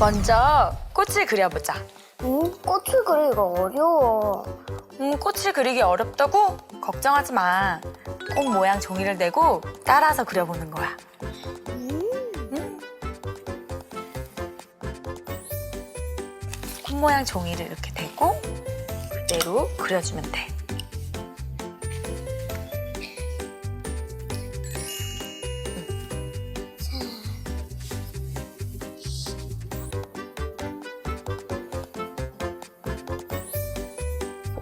먼저 꽃을 그려보자. 음, 꽃을 그리기가 어려워. 음, 꽃을 그리기 어렵다고? 걱정하지 마. 꽃 모양 종이를 내고 따라서 그려보는 거야. 음. 꽃 모양 종이를 이렇게 대고 그대로 그려주면 돼.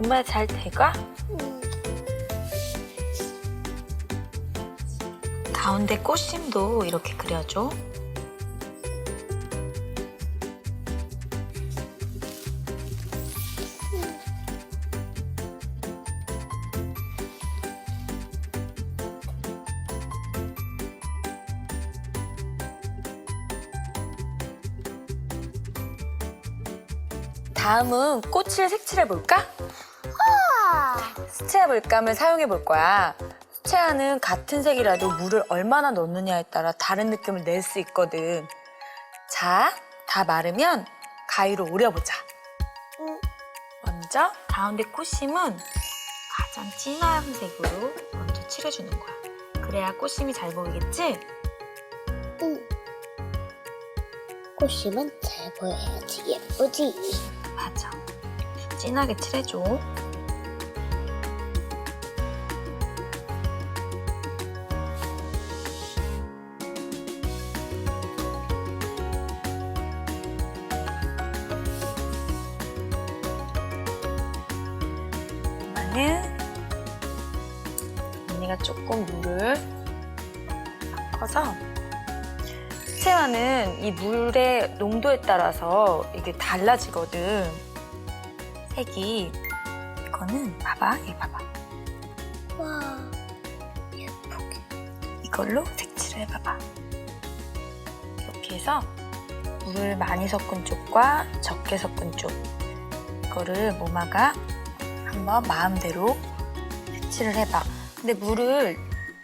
정말 잘 돼가? 가운데 꽃심도 이렇게 그려줘. 다음은 꽃을 색칠해 볼까? 수채화 물감을 사용해 볼 거야. 수채화는 같은 색이라도 물을 얼마나 넣느냐에 따라 다른 느낌을 낼 수 있거든. 자, 다 마르면 가위로 오려보자. 응. 먼저 가운데 꽃심은 가장 진한 색으로 먼저 칠해주는 거야. 그래야 꽃심이 잘 보이겠지? 응. 꽃심은 잘 보여야지 예쁘지. 맞아. 진하게 칠해줘. 이번에는 언니가 조금 물을 섞어서 수채화는 이 물의 농도에 따라서 이게 달라지거든. 색이 이거는 봐봐, 이 봐봐. 와, 예쁘게. 이걸로 색칠을 해봐봐. 이렇게 해서 물을 많이 섞은 쪽과 적게 섞은 쪽 이거를 모마가 한번 마음대로 색칠을 해봐. 근데 물을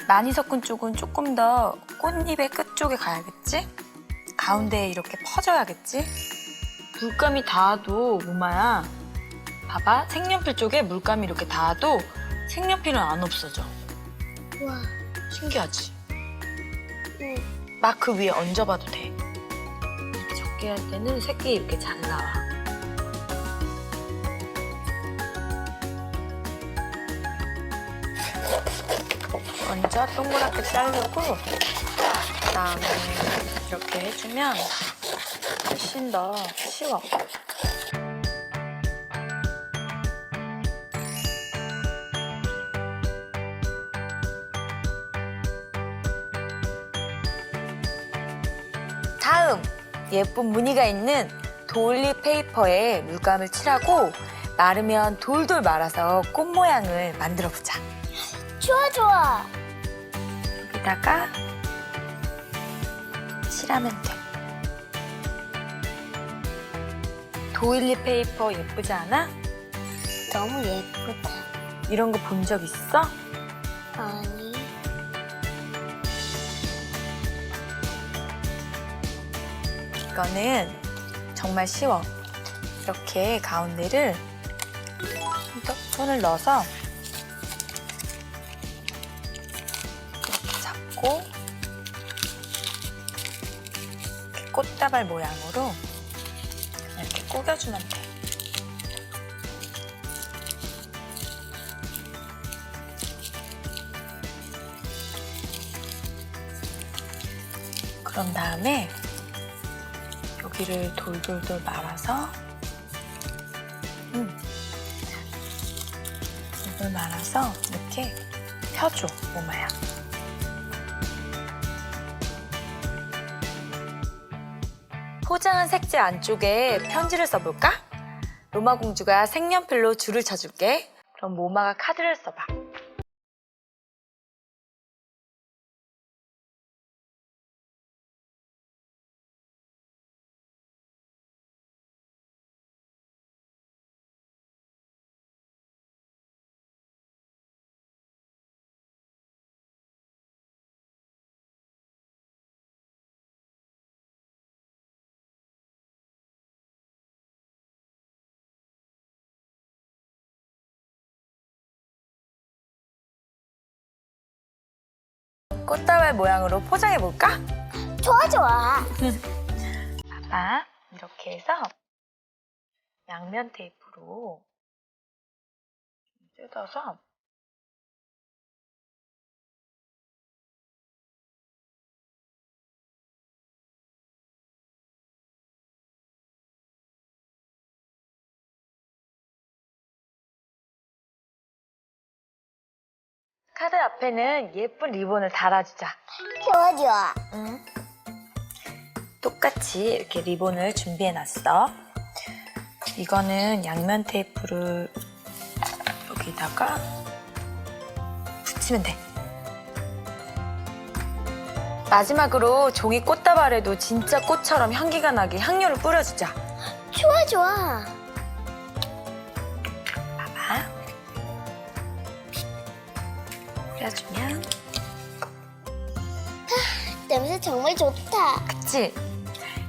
많이 섞은 쪽은 조금 더 꽃잎의 끝쪽에 가야겠지? 가운데에 이렇게 퍼져야겠지? 물감이 닿아도 모마야 봐봐 색연필 쪽에 물감이 이렇게 닿아도 색연필은 안 없어져 와, 신기하지? 응. 막 그 위에 얹어봐도 돼. 이렇게 적게 할 때는 색이 이렇게 잘 나와. 먼저 동그랗게 자르고 그다음에 이렇게 해주면 훨씬 더 쉬워. 다음 예쁜 무늬가 있는 돌리 페이퍼에 물감을 칠하고 마르면 돌돌 말아서 꽃 모양을 만들어 보자. 좋아, 좋아. 여기다가 칠하면 돼. 도일리 페이퍼 예쁘지 않아? 너무 예쁘다. 이런 거 본 적 있어? 아니, 이거는 정말 쉬워. 이렇게 가운데를 손- 손을 넣어서 잡고 이렇게 꽃다발 모양으로 이렇게 꾸겨주면 돼. 그런 다음에 여기를 돌돌돌 말아서 음, 돌돌 말아서 이렇게 펴줘 모마야 포장한 색지 안쪽에 편지를 써볼까? 로마 공주가 색연필로 줄을 쳐줄게 그럼 모마가 카드를 써봐 꽃다발 모양으로 포장해 볼까? 좋아 좋아. 봐봐. 이렇게 해서 양면 테이프로 좀 뜯어서 카드 앞에는 예쁜 리본을 달아주자. 좋아 좋아. 응. 똑같이 이렇게 리본을 준비해 놨어. 이거는 양면 테이프를 여기다가 붙이면 돼. 마지막으로 종이 꽃다발에도 진짜 꽃처럼 향기가 나게 향료를 뿌려주자. 좋아 좋아. 뿌려주면, 냄새 정말 좋다. 그치?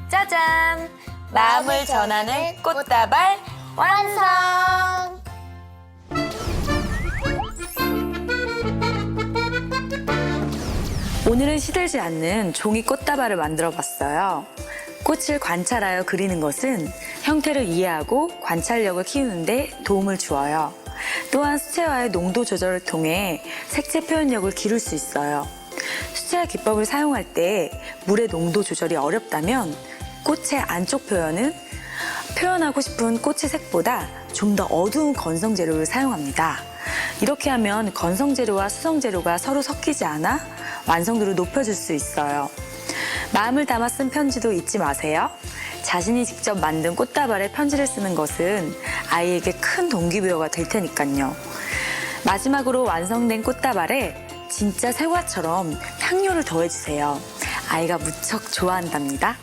짜잔! 마음을 전하는 꽃다발 완성! 오늘은 시들지 않는 종이 꽃다발을 만들어 봤어요. 꽃을 관찰하여 그리는 것은 형태를 이해하고 관찰력을 키우는데 도움을 주어요. 또한 수채화의 농도 조절을 통해 색채 표현력을 기를 수 있어요. 수채화 기법을 사용할 때 물의 농도 조절이 어렵다면 꽃의 안쪽 표현은 표현하고 싶은 꽃의 색보다 좀 더 어두운 건성 재료를 사용합니다. 이렇게 하면 건성 재료와 수성 재료가 서로 섞이지 않아 완성도를 높여줄 수 있어요. 마음을 담아 쓴 편지도 잊지 마세요. 자신이 직접 만든 꽃다발에 편지를 쓰는 것은 아이에게 큰 동기부여가 될 테니까요. 마지막으로 완성된 꽃다발에 진짜 새우처럼 향료를 더해주세요. 아이가 무척 좋아한답니다.